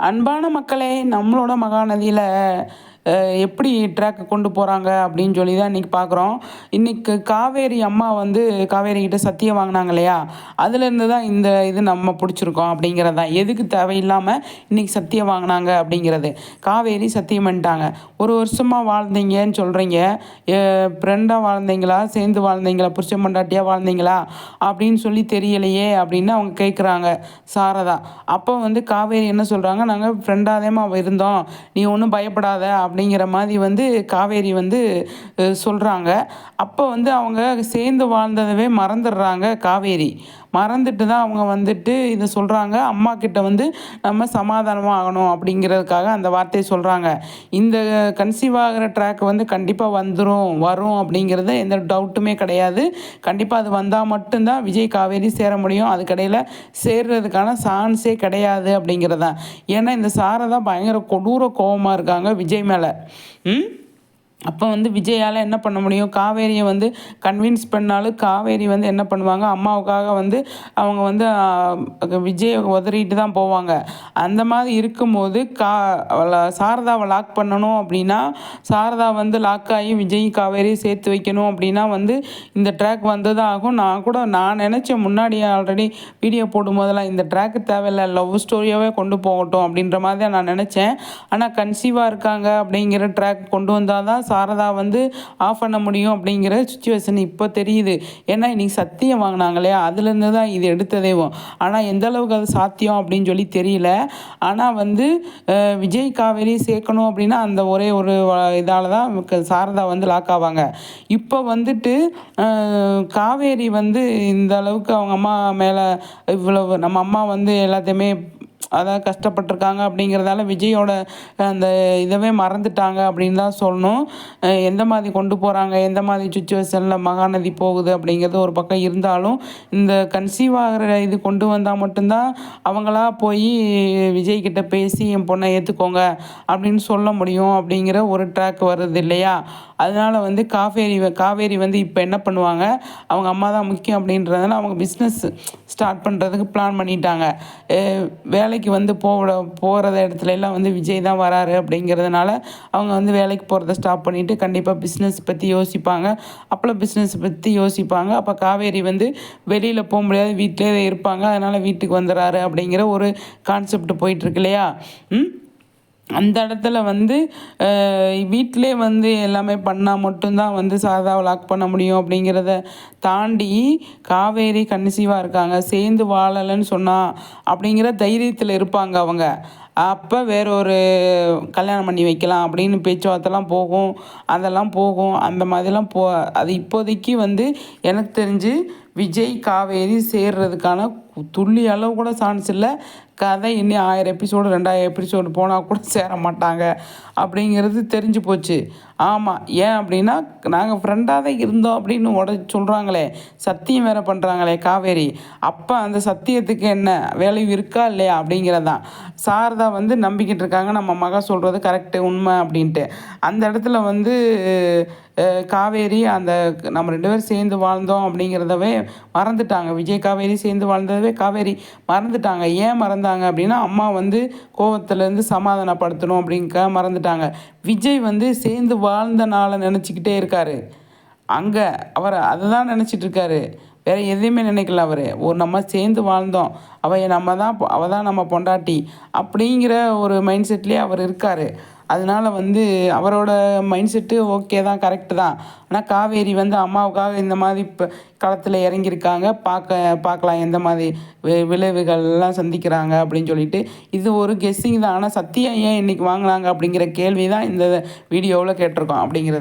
அன்பான மக்களே நம்மளோட மகாநதியில் எப்படி ட்ராக்கை கொண்டு போகிறாங்க அப்படின்னு சொல்லி தான் இன்றைக்கி பார்க்குறோம் இன்றைக்கி காவேரி அம்மா வந்து காவேரி கிட்ட சத்தியம் வாங்கினாங்க இல்லையா அதுலேருந்து தான் இந்த இது நம்ம பிடிச்சிருக்கோம் அப்படிங்கிறது தான். எதுக்கு தேவையில்லாமல் இன்றைக்கி சத்தியம் வாங்கினாங்க அப்படிங்கிறது. காவேரி சத்தியம் பண்ணிட்டாங்க. ஒரு வருஷமாக வாழ்ந்தீங்கன்னு சொல்கிறீங்க ஃப்ரெண்டாக வாழ்ந்தீங்களா? சேர்ந்து வாழ்ந்தீங்களா? புருஷ மண்டாட்டியாக வாழ்ந்தீங்களா? அப்படின்னு சொல்லி தெரியலையே அப்படின்னு அவங்க கேட்குறாங்க சாரதா. அப்போ வந்து காவேரி என்ன சொல்கிறாங்க நாங்கள் ஃப்ரெண்டாகதேமா இருந்தோம். நீ ஒன்றும் பயப்படாத அப்படிங்கிற மாதிரி வந்து காவேரி வந்து சொல்கிறாங்க அப்போ வந்து அவங்க சேர்ந்து வாழ்ந்ததவே மறந்துடுறாங்க காவேரி. மறந்துட்டு தான் அவங்க வந்துட்டு இதை சொல்கிறாங்க அம்மா கிட்ட வந்து நம்ம சமாதானமாக ஆகணும் அப்படிங்கிறதுக்காக அந்த வார்த்தையை சொல்கிறாங்க இந்த கன்சீவ் ஆகிற ட்ராக் வந்து கண்டிப்பாக வந்துடும் வரும் அப்படிங்கிறது எந்த டவுட்டுமே கிடையாது. கண்டிப்பாக அது வந்தால் மட்டும்தான் விஜய் காவேரி சேர முடியும். அதுக்கடையில் சேர்றதுக்கான சான்ஸே கிடையாது அப்படிங்கிறது தான் ஏன்னா இந்த சாரை தான் பயங்கர கொடூர கோபமாக இருக்காங்க விஜய் மேலே. ம்? அப்போ வந்து விஜயால் என்ன பண்ண முடியும்? காவேரியை வந்து கன்வின்ஸ் பண்ணாலும் காவேரி வந்து என்ன பண்ணுவாங்க? அம்மாவுக்காக வந்து அவங்க வந்து விஜயை உதறிட்டு தான் போவாங்க. அந்த மாதிரி இருக்கும்போது கா சாரதாவை லாக் பண்ணணும் அப்படின்னா சாரதா வந்து லாக் ஆகி விஜய் காவேரி சேர்த்து வைக்கணும் அப்படின்னா வந்து இந்த ட்ராக் வந்து தான் ஆகும். நான் கூட நான் நினச்சேன் முன்னாடி ஆல்ரெடி வீடியோ போடும் போதெல்லாம் இந்த ட்ராக்கு தேவையில்லை லவ் ஸ்டோரியாகவே கொண்டு போகட்டும் அப்படின்ற மாதிரி தான் நான் நினச்சேன். ஆனால் கன்சீவாக இருக்காங்க அப்படிங்கிற ட்ராக் கொண்டு வந்தால் தான் சாரதா வந்து ஆஃப் பண்ண முடியும் அப்படிங்கிற சுச்சுவேஷன் இப்போ தெரியுது. ஏன்னா இன்றைக்கி சத்தியம் வாங்கினாங்க இல்லையா அதுலேருந்து தான் இது எடுத்ததேவும் ஆனால் எந்த அளவுக்கு அது சாத்தியம் அப்படின்னு சொல்லி தெரியல. ஆனால் வந்து விஜய் காவேரி சேர்க்கணும் அப்படின்னா அந்த ஒரே ஒரு இதால் தான் சாரதா வந்து லாக் ஆவாங்க. இப்போ வந்துட்டு காவேரி வந்து இந்த அளவுக்கு அவங்க அம்மா மேலே இவ்வளவு நம்ம அம்மா வந்து எல்லாத்தையுமே அதான் கஷ்டப்பட்டிருக்காங்க அப்படிங்கிறதால விஜயோட அந்த இதவே மறந்துட்டாங்க அப்படின்னு தான் சொல்லணும். எந்த மாதிரி கொண்டு போகிறாங்க எந்த மாதிரி சுச்சுவேஷனில் மகாநதி போகுது அப்படிங்கிறது ஒரு பக்கம் இருந்தாலும் இந்த கன்சீவ் ஆகிற இது கொண்டு வந்தால் மட்டும்தான் அவங்களா போய் விஜய் கிட்ட பேசி என் பொண்ணை ஏற்றுக்கோங்க அப்படின்னு சொல்ல முடியும் அப்படிங்கிற ஒரு ட்ராக் வருது இல்லையா? அதனால் வந்து காவேரி காவேரி வந்து இப்போ என்ன பண்ணுவாங்க? அவங்க அம்மா தான் முக்கியம் அப்படின்றதுனால அவங்க பிஸ்னஸ் ஸ்டார்ட் பண்ணுறதுக்கு பிளான் பண்ணிட்டாங்க. வேலைக்கு வந்து போகிற போகிறத இடத்துல எல்லாம் வந்து விஜய் தான் வராரு அப்படிங்கிறதுனால அவங்க வந்து வேலைக்கு போகிறத ஸ்டாப் பண்ணிவிட்டு கண்டிப்பாக பிஸ்னஸ் பற்றி யோசிப்பாங்க. அப்போல்லாம் பிஸ்னஸ் பற்றி யோசிப்பாங்க. அப்போ காவேரி வந்து வெளியில் போக முடியாது வீட்டிலே இருப்பாங்க. அதனால் வீட்டுக்கு வந்துடுறாரு அப்படிங்கிற ஒரு கான்செப்ட் போயிட்டுருக்கு இல்லையா? ம்? அந்த இடத்துல வந்து வீட்டிலே வந்து எல்லாமே பண்ணால் மட்டும்தான் வந்து சாதாவை லாக் பண்ண முடியும் அப்படிங்கிறத தாண்டி காவேரி கன்சீவாக இருக்காங்க. சேர்ந்து வாழலைன்னு சொன்னால் அப்படிங்கிற தைரியத்தில் இருப்பாங்க அவங்க. அப்போ வேற ஒரு கல்யாணம் பண்ணி வைக்கலாம் அப்படின்னு பேச்சுவார்த்தைலாம் போகும். அதெல்லாம் போகும். அந்த மாதிரிலாம் போ அது இப்போதைக்கு வந்து எனக்கு தெரிஞ்சு விஜய் காவேரி சேர்றதுக்கான துள்ளி அளவு கூட சான்ஸ் இல்லை. கதை இன்னும் ஆயிரம் எபிசோடு ரெண்டாயிரம் எபிசோடு போனால் கூட சேர மாட்டாங்க. அப்படிங்கிறது தெரிஞ்சு போச்சு. ஆமாம் ஏன் அப்படின்னா நாங்கள் ஃப்ரெண்டாக தான் இருந்தோம் அப்படின்னு உட சொல்கிறாங்களே சத்தியம் வேறு பண்ணுறாங்களே காவேரி. அப்போ அந்த சத்தியத்துக்கு என்ன? வேல்யூ இருக்கா இல்லையா? அப்படிங்கிறதான். சாரதா வந்து நம்பிக்கிட்டு இருக்காங்க. நம்ம மக சொல்கிறது கரெக்டு உண்மை அப்படின்ட்டு. அந்த இடத்துல வந்து காவேரி அந்த நம்ம ரெண்டு பேரும் சேர்ந்து வாழ்ந்தோம் அப்படிங்கிறதவே மறந்துட்டாங்க. விஜய் காவேரி சேர்ந்து வாழ்ந்ததவே காவேரி மறந்துட்டாங்க. ஏன் மறந்தாங்க அப்படின்னா அம்மா வந்து கோவத்துலேருந்து சமாதானப்படுத்தணும் அப்படிங்க மறந்துட்டாங்க. விஜய் வந்து சேர்ந்து வாழ்ந்த நாளை நினச்சிக்கிட்டே இருக்கார். அங்கே அவர் அதை தான் நினச்சிட்டு இருக்காரு. வேறு எதையுமே நினைக்கல அவர். ஒரு நம்ம சேர்ந்து வாழ்ந்தோம். அவள் நம்ம தான் அவள் தான் நம்ம பொண்டாட்டி அப்படிங்கிற ஒரு மைண்ட் செட்லேயே அவர் இருக்கார். அதனால் வந்து அவரோட மைண்ட் செட்டு ஓகே தான் கரெக்டு தான். ஆனால் காவேரி வந்து அம்மாவுக்காக இந்த மாதிரி இப்போ களத்தில் இறங்கியிருக்காங்க. பார்க்க பார்க்கலாம் எந்த மாதிரி விளைவுகள்லாம் சந்திக்கிறாங்க அப்படின்னு சொல்லிட்டு. இது ஒரு கெஸ்ஸிங் தான். ஆனால் சத்தியம் ஏன் இன்றைக்கி வாங்கினாங்க அப்படிங்கிற கேள்வி தான் இந்த வீடியோவில் கேட்டிருக்கோம் அப்படிங்கிறது.